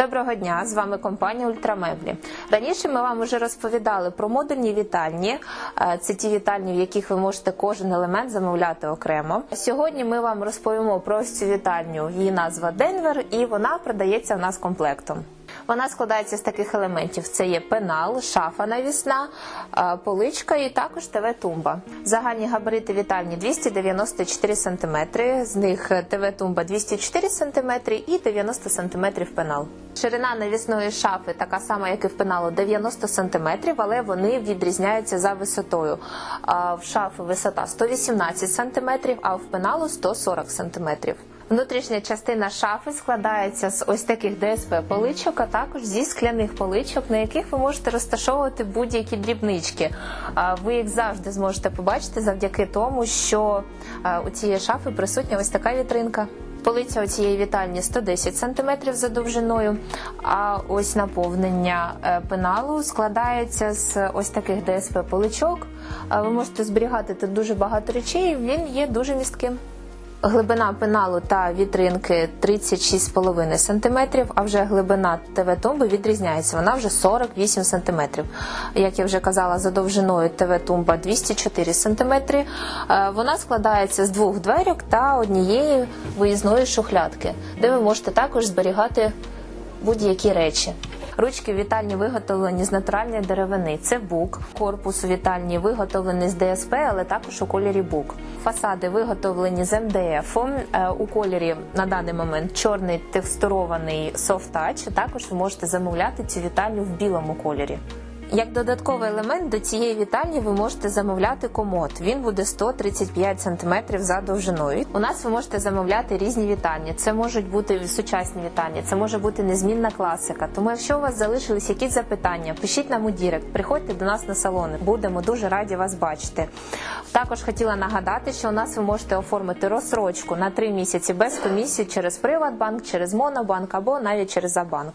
Доброго дня, з вами компанія Ультрамеблі. Раніше ми вам вже розповідали про модульні вітальні. Е, Це ті вітальні, в яких ви можете кожен елемент замовляти окремо. Сьогодні ми вам розповімо про цю вітальню. Її назва Денвер, і вона продається в нас комплектом. Вона складається з таких елементів: це є пенал, шафа навісна, е, поличка і також ТВ-тумба. Загальні габарити вітальні 294 см, з них ТВ-тумба 204 см і 90 см пенал. Ширина навісної шафи така сама, як і в пеналу, 90 см, але вони відрізняються за висотою. В шафи висота 118 см, а в пеналу 140 см. Внутрішня частина шафи складається з ось таких ДСП поличок, а також зі скляних поличок, на яких ви можете розташовувати будь-які дрібнички. Ви їх завжди зможете побачити завдяки тому, що у цієї шафи присутня ось така вітринка. Полиця у цієї вітальні 110 см за довжиною, а ось наповнення е, пеналу складається з ось таких ДСП поличок. Ви можете зберігати тут дуже багато речей, він є дуже містким. Глибина пеналу та вітринки 36,5 см, а вже глибина ТВ-тумби відрізняється. Вона вже 48 см. Як я вже казала, за довжиною ТВ-тумба 204 см. Е, Вона складається з двох дверок та однієї виїзної шухлядки, де ви можете також зберігати будь-які речі. Ручки вітальні виготовлені з натуральної деревини. Це бук. Корпус вітальні виготовлений з ДСП, але також у кольорі бук. Фасади виготовлені з МДФ е, у кольорі на даний момент чорний текстурований touch. Також ви можете замовляти цю вітальню в білому кольорі. Як додатковий елемент до цієї вітальні ви можете замовляти комод. Він буде 135 см за довжиною. У нас ви можете замовляти різні вітальні. Це можуть бути сучасні вітальні, це може бути незмінна класика. Тому, якщо у вас залишились якісь запитання, пишіть нам у Дірект, приходьте до нас на салони. Будемо дуже раді вас бачити. Також хотіла нагадати, що у нас ви можете оформити розсрочку на 3 місяці без комісії через Приватбанк, через Монобанк або навіть через Забанк.